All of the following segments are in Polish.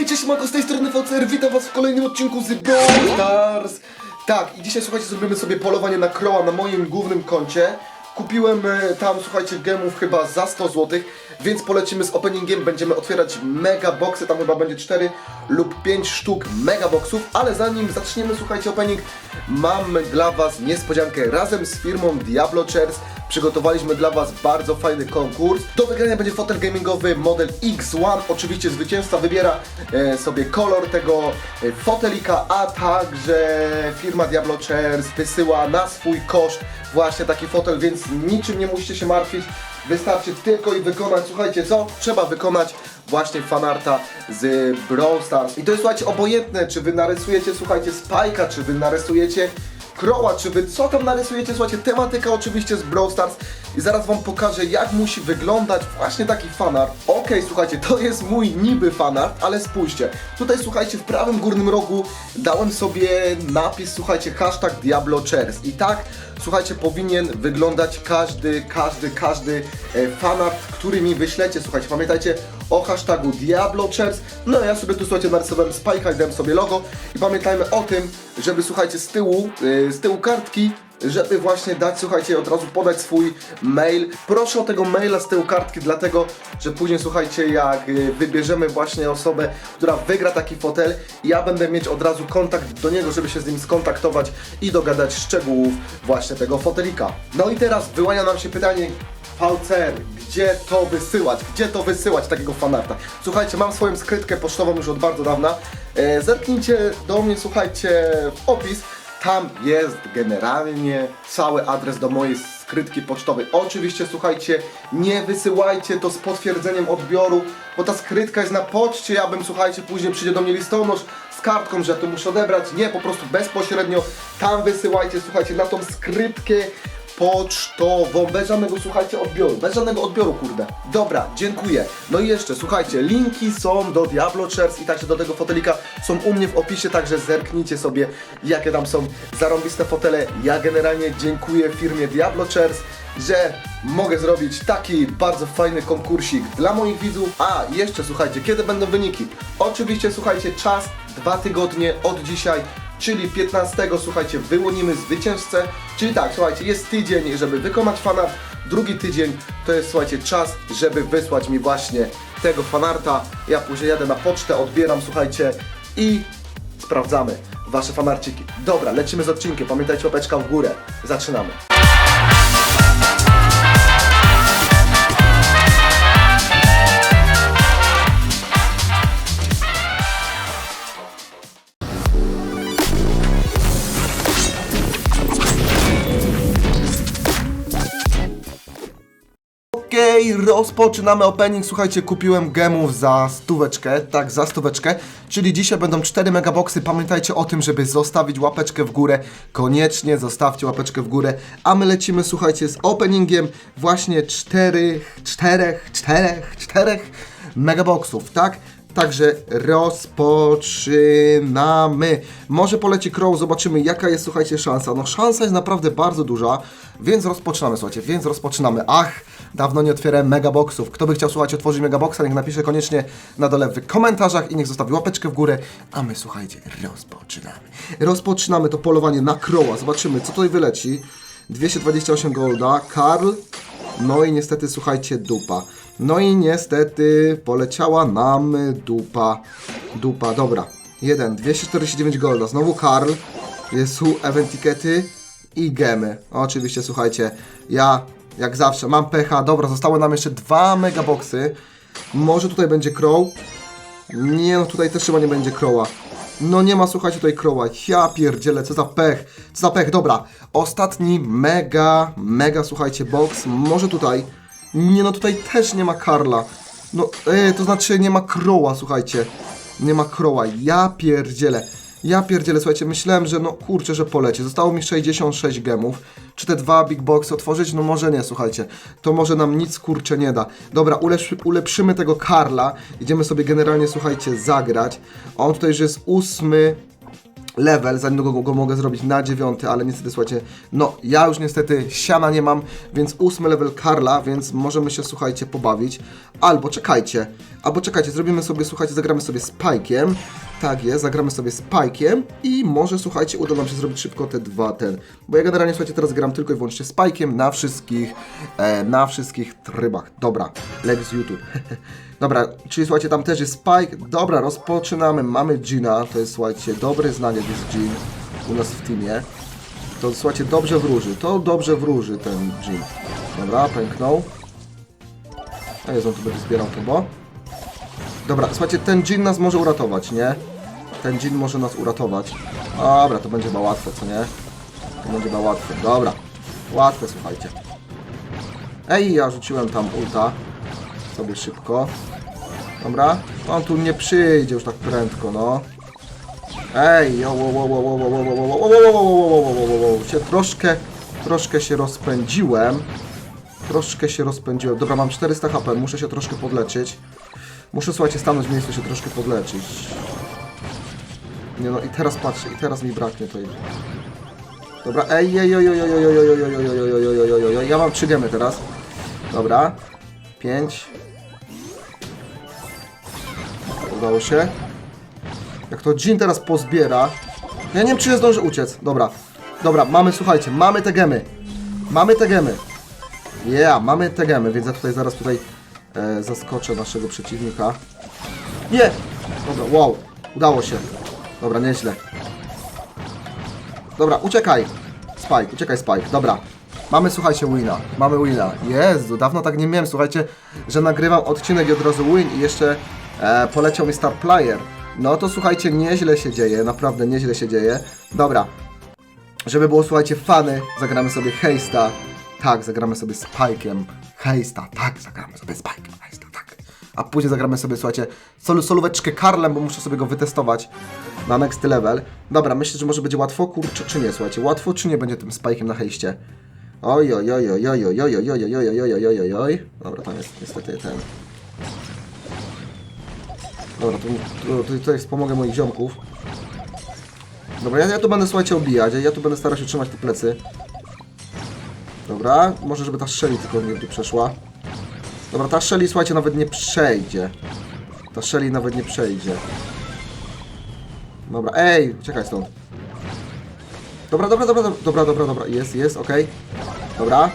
Hej, cześć, Mako, z tej strony VCR, witam was w kolejnym odcinku z Stars. Tak, i dzisiaj, słuchajcie, zrobimy sobie polowanie na Crowa na moim głównym koncie. Kupiłem e, tam, słuchajcie, gemów chyba za 100 zł, więc polecimy z openingiem, będziemy otwierać mega boxy, tam chyba będzie 4 lub 5 sztuk mega boxów, ale zanim zaczniemy, słuchajcie, opening, mam dla was niespodziankę. Razem z firmą Diablo Chairs przygotowaliśmy dla was bardzo fajny konkurs. Do wygrania będzie fotel gamingowy model X1, oczywiście zwycięzca wybiera e, sobie kolor tego e, fotelika, a także firma Diablo Chairs wysyła na swój koszt właśnie taki fotel, więc niczym nie musicie się martwić. Wystarczy tylko i wykonać, słuchajcie co? Trzeba wykonać właśnie fanarta z Brawl Stars. I to jest, słuchajcie, obojętne, czy wy narysujecie, słuchajcie, Spike'a, czy wy narysujecie Kroła, czy wy co tam narysujecie? Słuchajcie, tematyka oczywiście z Brawl Stars i zaraz wam pokażę jak musi wyglądać właśnie taki fanart. Okej, słuchajcie, to jest mój niby fanart, ale spójrzcie. Tutaj słuchajcie, w prawym górnym rogu dałem sobie napis, słuchajcie, hashtag Diablo Chairs i tak słuchajcie, powinien wyglądać każdy, każdy, każdy e, fanart, który mi wyślecie. Słuchajcie, pamiętajcie o hashtagu Diablo Chairs. No ja sobie tu, słuchajcie, narysowałem i dałem sobie logo. I pamiętajmy o tym, żeby, słuchajcie, z tyłu, e, z tyłu kartki żeby właśnie dać, słuchajcie, od razu podać swój mail. Proszę o tego maila z tyłu kartki, dlatego, że później, słuchajcie, jak y, wybierzemy właśnie osobę, która wygra taki fotel, ja będę mieć od razu kontakt do niego, żeby się z nim skontaktować i dogadać szczegółów właśnie tego fotelika. No i teraz wyłania nam się pytanie, VCR, gdzie to wysyłać? Gdzie to wysyłać takiego fanarta? Słuchajcie, mam swoją skrytkę pocztową już od bardzo dawna. E, zerknijcie do mnie, słuchajcie, w opis. Tam jest generalnie cały adres do mojej skrytki pocztowej. Oczywiście, słuchajcie, nie wysyłajcie to z potwierdzeniem odbioru, bo ta skrytka jest na poczcie. Ja bym, słuchajcie, później przyjdzie do mnie listonosz z kartką, że to muszę odebrać. Nie, po prostu bezpośrednio tam wysyłajcie, słuchajcie, na tą skrytkę pocztową, bez żadnego, słuchajcie, odbioru, bez żadnego odbioru, kurde. Dobra, dziękuję. No i jeszcze, słuchajcie, linki są do Diablo Chairs i także do tego fotelika są u mnie w opisie, także zerknijcie sobie, jakie tam są zarąbiste fotele. Ja generalnie dziękuję firmie Diablo Chairs, że mogę zrobić taki bardzo fajny konkursik dla moich widzów. A, jeszcze, słuchajcie, kiedy będą wyniki? Oczywiście, słuchajcie, czas, dwa tygodnie od dzisiaj czyli 15, słuchajcie, wyłonimy zwycięzcę. Czyli tak, słuchajcie, jest tydzień, żeby wykonać fanart, drugi tydzień to jest, słuchajcie, czas, żeby wysłać mi właśnie tego fanarta. Ja później jadę na pocztę, odbieram, słuchajcie, i sprawdzamy wasze fanarciki. Dobra, lecimy z odcinkiem, pamiętajcie łapeczka w górę. Zaczynamy. Rozpoczynamy opening. Słuchajcie, kupiłem gemów za stóweczkę, tak, za stóweczkę, czyli dzisiaj będą 4 megaboxy. Pamiętajcie o tym, żeby zostawić łapeczkę w górę. Koniecznie zostawcie łapeczkę w górę. A my lecimy, słuchajcie, z openingiem właśnie 4, 4, 4, 4 megaboxów, tak? Także rozpoczynamy. Może poleci Crow, zobaczymy jaka jest, słuchajcie, szansa. No szansa jest naprawdę bardzo duża, więc rozpoczynamy, słuchajcie, więc rozpoczynamy. Ach, dawno nie otwierałem megaboxów. Kto by chciał, słuchajcie, otworzyć megaboxa, niech napisze koniecznie na dole w komentarzach i niech zostawi łapeczkę w górę. A my, słuchajcie, rozpoczynamy. Rozpoczynamy to polowanie na Crowa. Zobaczymy, co tutaj wyleci. 228 golda, Karl, no i niestety, słuchajcie, dupa. No i niestety poleciała nam dupa. Dupa, dobra. Jeden, 249 golda. Znowu Karl. Jest tu event tikety i gemy. Oczywiście, słuchajcie, ja jak zawsze mam pecha. Dobra, zostały nam jeszcze dwa megaboxy. Może tutaj będzie Crow. Nie, no tutaj też chyba nie będzie Crowa. No nie ma, słuchajcie, tutaj Crowa. Ja pierdzielę, co za pech. Co za pech, dobra. Ostatni mega, mega, słuchajcie, box. Może tutaj. Nie, no tutaj też nie ma Karla. No, e, to znaczy nie ma Crowa, słuchajcie. Nie ma Crowa. Ja pierdzielę. Ja pierdzielę, słuchajcie, myślałem, że no kurczę, że poleci. Zostało mi 66 gemów. Czy te dwa big boxy otworzyć? No może nie, słuchajcie. To może nam nic kurczę nie da. Dobra, ulepszy, ulepszymy tego Karla. Idziemy sobie generalnie, słuchajcie, zagrać. On tutaj już jest ósmy. Level, zanim go, go mogę zrobić na dziewiąty, ale niestety, słuchajcie, no ja już niestety siana nie mam, więc ósmy level Karla, więc możemy się, słuchajcie, pobawić. Albo czekajcie, albo czekajcie, zrobimy sobie, słuchajcie, zagramy sobie z Pajkiem, tak jest, zagramy sobie z Pajkiem i może, słuchajcie, uda nam się zrobić szybko te dwa, ten, bo ja generalnie, słuchajcie, teraz gram tylko i wyłącznie z Pajkiem na wszystkich, e, na wszystkich trybach. Dobra, let's YouTube. Dobra, czyli słuchajcie, tam też jest Spike. Dobra, rozpoczynamy. Mamy Gina, to jest, słuchajcie, dobry jak jest Gin u nas w teamie. To, słuchajcie, dobrze wróży. To dobrze wróży ten Gin. Dobra, pęknął. A jest, on tu będzie zbierał bo... Dobra, słuchajcie, ten Gin nas może uratować, nie? Ten Gin może nas uratować. Dobra, to będzie chyba łatwe, co nie? To będzie chyba łatwe. Dobra. Łatwe, słuchajcie. Ej, ja rzuciłem tam ulta. Sobie szybko. Dobra. On tu nie przyjdzie już tak prędko, no. Ej, się troszkę, troszkę się rozpędziłem. Troszkę się rozpędziłem. Dobra, mam 400 HP, muszę się troszkę podleczyć. Muszę, słuchajcie, stanąć w miejscu, się troszkę podleczyć. Nie no, i teraz patrzcie, i teraz mi braknie tej... Dobra, ej, ej, ej, ej, ej, ej, ej, ej, ej, ej, ej, ej, ej, ja mam 3 gemy teraz. Dobra. 5. Udało się. Jak to Jin teraz pozbiera. Ja nie wiem, czy nie zdąży uciec. Dobra. Dobra, mamy, słuchajcie, mamy te gemy. Mamy te gemy. Yeah, mamy te gemy, więc ja tutaj zaraz tutaj e, zaskoczę naszego przeciwnika. Nie! Dobra, wow. Udało się. Dobra, nieźle. Dobra, uciekaj. Spike, uciekaj Spike. Dobra. Mamy, słuchajcie, wina. Mamy wina. Jezu, dawno tak nie miałem, słuchajcie, że nagrywam odcinek i od razu win i jeszcze e, poleciał mi Star Player. No to słuchajcie, nieźle się dzieje, naprawdę nieźle się dzieje. Dobra. Żeby było, słuchajcie, fany, zagramy sobie Heista. Tak, zagramy sobie z. Heista, tak, zagramy sobie z. Heista, tak. A później zagramy sobie, słuchajcie, solu, solóweczkę Karlem, bo muszę sobie go wytestować na next level. Dobra, myślę, że może będzie łatwo, kurczę, czy nie, słuchajcie, łatwo czy nie będzie tym Spike'em na hejście? Oj, oj, oj, oj, oj, oj, oj, oj, oj, oj, oj, oj, oj, oj, oj. Dobra, tam jest niestety ten... Dobra, tu, tu, tu, tutaj wspomogę moich ziomków. Dobra, ja, ja tu będę, słuchajcie, obijać, ja tu będę starał się trzymać te plecy. Dobra, może żeby ta Shelly tylko nie tu przeszła. Dobra, ta Shelly, słuchajcie, nawet nie przejdzie. Ta Shelly nawet nie przejdzie. Dobra, ej, czekaj stąd. Dobra, dobra, dobra, dobra, dobra, dobra, jest, jest, okej. Dobra,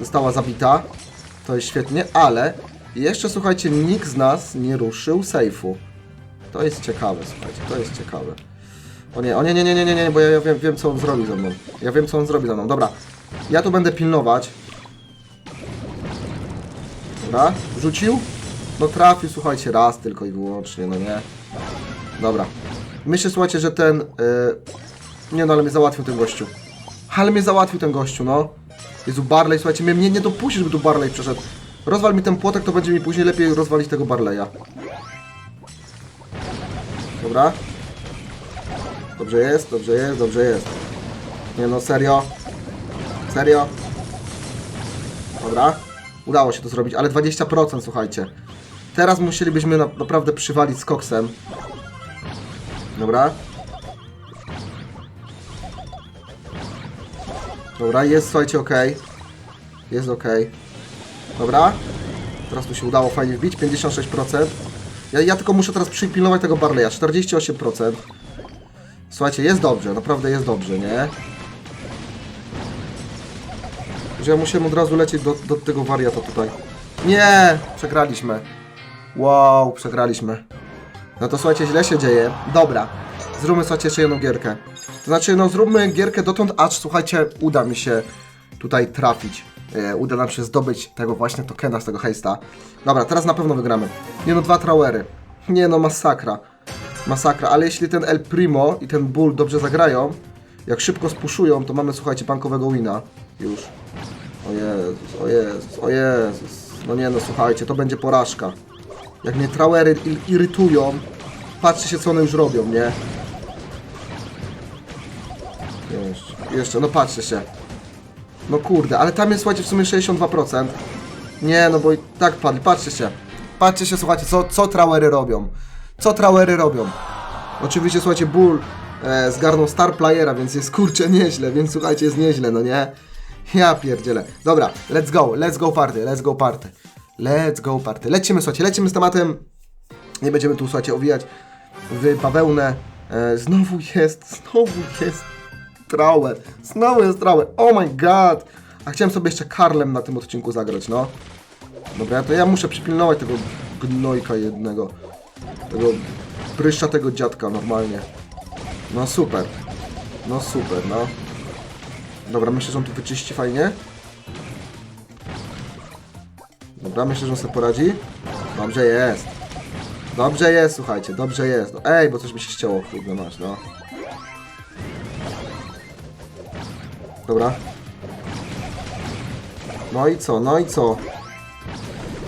została zabita. To jest świetnie, ale jeszcze, słuchajcie, nikt z nas nie ruszył sejfu. To jest ciekawe, słuchajcie, to jest ciekawe. O nie, o nie, nie, nie, nie, nie, nie, bo ja, ja wiem, wiem, co on zrobi ze mną. Ja wiem, co on zrobi ze mną. Dobra, ja tu będę pilnować. Dobra, rzucił? No trafił, słuchajcie, raz tylko i wyłącznie, no nie. Dobra. Myślę, słuchajcie, że ten... Yy... Nie no, ale mnie załatwił ten gościu. Ale mnie załatwił ten gościu, no. Jezu, Barley, słuchajcie, mnie, nie dopuści, żeby tu Barley przeszedł. Rozwal mi ten płotek, to będzie mi później lepiej rozwalić tego Barleya. Dobra. Dobrze jest, dobrze jest, dobrze jest. Nie no, serio. Serio. Dobra. Udało się to zrobić, ale 20%, słuchajcie. Teraz musielibyśmy na, naprawdę przywalić z koksem. Dobra. Dobra, jest, słuchajcie, ok. Jest ok. Dobra. Teraz tu się udało fajnie wbić, 56%. Ja, ja tylko muszę teraz przypilnować tego Barleya, 48%. Słuchajcie, jest dobrze, naprawdę jest dobrze, nie? Że ja musiałem od razu lecieć do, do tego wariata tutaj. Nie! Przegraliśmy. Wow, przegraliśmy. No to słuchajcie, źle się dzieje. Dobra, zróbmy słuchajcie jeszcze jedną gierkę. To znaczy, no zróbmy gierkę dotąd, aż słuchajcie, uda mi się tutaj trafić. E, uda nam się zdobyć tego właśnie tokena z tego hejsta. Dobra, teraz na pewno wygramy. Nie no, dwa trauery. Nie no, masakra. Masakra, ale jeśli ten El Primo i ten Bull dobrze zagrają, jak szybko spuszują, to mamy, słuchajcie, bankowego wina. Już. O Jezus, o Jezus, o Jezus. No nie no, słuchajcie, to będzie porażka. Jak mnie trauery il- irytują, patrzcie się, co one już robią, nie? Jeszcze, jeszcze, no patrzcie się. No kurde, ale tam jest, słuchajcie, w sumie 62%. Nie, no bo i tak padli, patrzcie się. Patrzcie się, słuchajcie, co, co trauery robią. Co trauery robią. Oczywiście, słuchajcie, ból e, zgarnął Star Playera, więc jest kurczę nieźle, więc słuchajcie, jest nieźle, no nie? Ja pierdzielę. Dobra, let's go, let's go party, let's go party. Let's go party. Lecimy, słuchajcie, lecimy z tematem. Nie będziemy tu, słuchajcie, owijać w bawełnę. E, znowu jest, znowu jest Trauer. Znowu jest Trauer. Oh my god. A chciałem sobie jeszcze Karlem na tym odcinku zagrać, no. Dobra, to ja muszę przypilnować tego gnojka jednego. Tego pryszcza tego dziadka normalnie. No super. No super, no. Dobra, myślę, że on tu wyczyści fajnie. Dobra, myślę, że on sobie poradzi. Dobrze jest. Dobrze jest, słuchajcie, dobrze jest. No, ej, bo coś mi się ścięło, kurde masz, no. Dobra. No i co, no i co?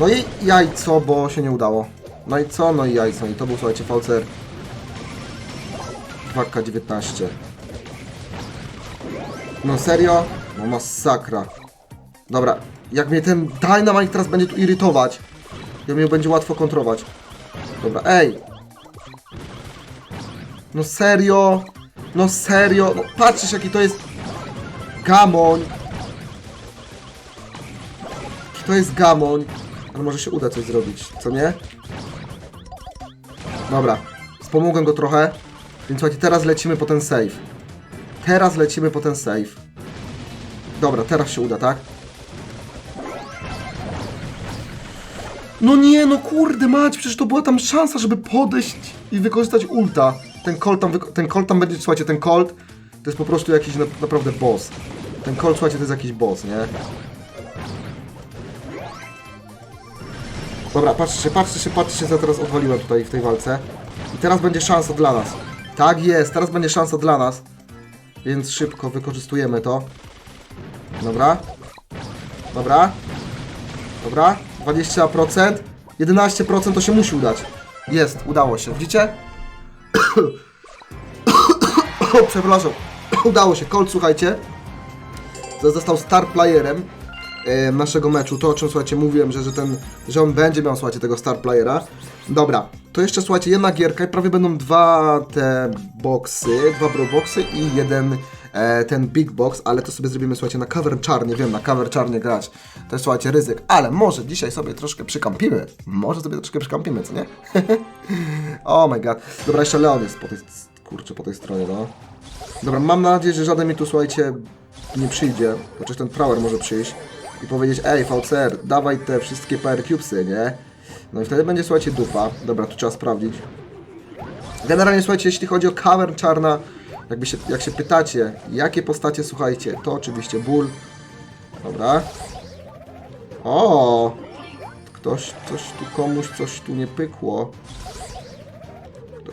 No i jajco, bo się nie udało. No i co, no i jajco. I to był, słuchajcie, Falcer 2K19. No serio? No masakra. Dobra, jak mnie ten Dynamite teraz będzie tu irytować, jak mnie będzie łatwo kontrować. Dobra, ej! No serio? No serio? No patrzysz jaki to jest gamoń. Jaki to jest gamoń. Ale może się uda coś zrobić, co nie? Dobra, wspomogłem go trochę. Więc słuchajcie, teraz lecimy po ten save. Teraz lecimy po ten save. Dobra, teraz się uda, tak? No nie, no kurde mać, przecież to była tam szansa, żeby podejść i wykorzystać ulta. Ten colt tam, ten colt tam będzie, słuchajcie, ten colt to jest po prostu jakiś na, naprawdę boss. Ten colt, słuchajcie, to jest jakiś boss, nie? Dobra, patrzcie patrzcie patrzcie się, co teraz odwaliłem tutaj w tej walce. I teraz będzie szansa dla nas. Tak jest, teraz będzie szansa dla nas. Więc szybko wykorzystujemy to. Dobra. Dobra. Dobra. 20%. 11% to się musi udać. Jest, udało się. Widzicie? przepraszam. udało się. Colt, słuchajcie. Został star playerem e, naszego meczu. To o czym słuchajcie mówiłem, że, że ten, że on będzie miał słuchajcie tego star playera. Dobra, to jeszcze słuchajcie jedna gierka i prawie będą dwa te boxy, dwa bro boxy i jeden e, ten big box, ale to sobie zrobimy słuchajcie na cover czarnie, wiem, na cover czarnie grać. To jest słuchajcie ryzyk, ale może dzisiaj sobie troszkę przykampimy. Może sobie troszkę przykampimy, co nie? oh my god. Dobra, jeszcze Leon jest po tej, kurczę, po tej stronie, no. Dobra, mam nadzieję, że żaden mi tu, słuchajcie, nie przyjdzie. Chociaż ten Prowler może przyjść i powiedzieć, ej, VCR, dawaj te wszystkie Power Cubesy, nie? No i wtedy będzie, słuchajcie, dupa. Dobra, tu trzeba sprawdzić. Generalnie, słuchajcie, jeśli chodzi o cover czarna, jakby się, jak się pytacie, jakie postacie, słuchajcie, to oczywiście ból. Dobra. O! Ktoś, coś tu komuś, coś tu nie pykło.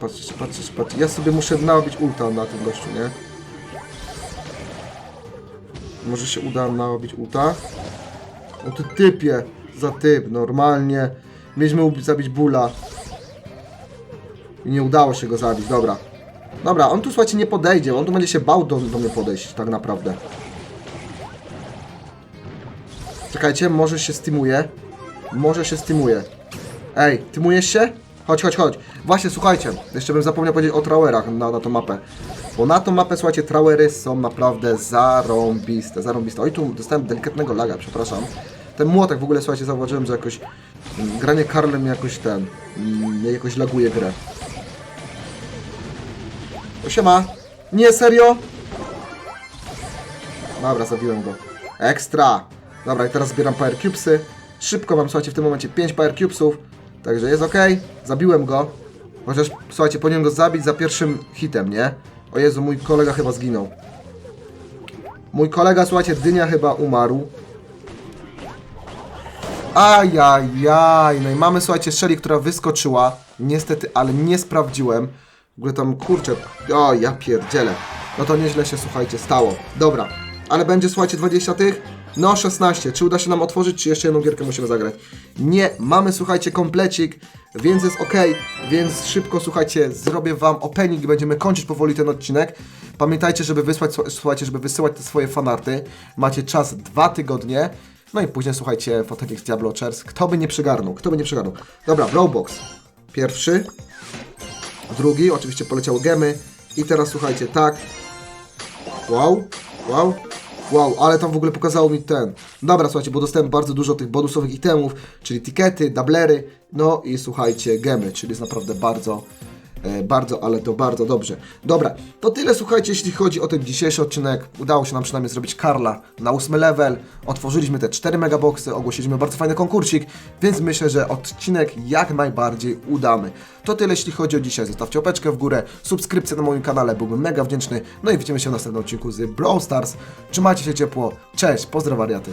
Patrzcie, patrzcie, patrzcie. Ja sobie muszę nabić ulta na tym gościu, nie? Może się uda nabić ulta? O ty typie, za typ, normalnie. Mieliśmy zabić Bula. I nie udało się go zabić, dobra. Dobra, on tu słuchajcie nie podejdzie, on tu będzie się bał do, do mnie podejść, tak naprawdę. Czekajcie, może się stymuje. Może się stymuje. Ej, tymujesz się? Chodź, chodź, chodź. Właśnie, słuchajcie, jeszcze bym zapomniał powiedzieć o trawerach na, na tą mapę. Bo na tą mapę, słuchajcie, trawery są naprawdę zarąbiste, zarąbiste. Oj, tu dostałem delikatnego laga, przepraszam. Ten młotek w ogóle, słuchajcie, zauważyłem, że jakoś mm, granie Karlem jakoś ten, mm, jakoś laguje grę. O, siema. Nie, serio? Dobra, zabiłem go. Ekstra. Dobra, i teraz zbieram Power Cubesy. Szybko mam, słuchajcie, w tym momencie 5 Power Cubesów. Także jest ok. Zabiłem go. Chociaż, słuchajcie, powinienem go zabić za pierwszym hitem, nie? O Jezu, mój kolega chyba zginął. Mój kolega, słuchajcie, Dynia chyba umarł. Ajajaj, no i mamy, słuchajcie, Shelly, która wyskoczyła. Niestety, ale nie sprawdziłem. W ogóle tam, kurczę, o, ja pierdzielę. No to nieźle się, słuchajcie, stało. Dobra, ale będzie, słuchajcie, 20 tych? No, 16. Czy uda się nam otworzyć, czy jeszcze jedną gierkę musimy zagrać? Nie, mamy, słuchajcie, komplecik, więc jest ok, więc szybko, słuchajcie, zrobię wam opening i będziemy kończyć powoli ten odcinek. Pamiętajcie, żeby wysłać, słuchajcie, żeby wysyłać te swoje fanarty. Macie czas dwa tygodnie. No i później, słuchajcie, Fotek X Diablo Chairs. Kto by nie przygarnął? Kto by nie przygarnął? Dobra, Blowbox. Pierwszy. Drugi, oczywiście poleciały gemy. I teraz słuchajcie, tak. Wow, wow, wow, ale tam w ogóle pokazało mi ten. Dobra, słuchajcie, bo dostałem bardzo dużo tych bonusowych itemów, czyli tikety, dablery, no i słuchajcie, gemy, czyli jest naprawdę bardzo, bardzo, ale to bardzo dobrze. Dobra, to tyle słuchajcie, jeśli chodzi o ten dzisiejszy odcinek. Udało się nam przynajmniej zrobić Karla na 8 level, otworzyliśmy te 4 megaboxy, ogłosiliśmy bardzo fajny konkursik, więc myślę, że odcinek jak najbardziej udamy. To tyle jeśli chodzi o dzisiaj. Zostawcie opeczkę w górę, subskrypcję na moim kanale, byłbym mega wdzięczny. No i widzimy się w następnym odcinku z Brawl Stars. Trzymajcie się ciepło, cześć, pozdro wariaty.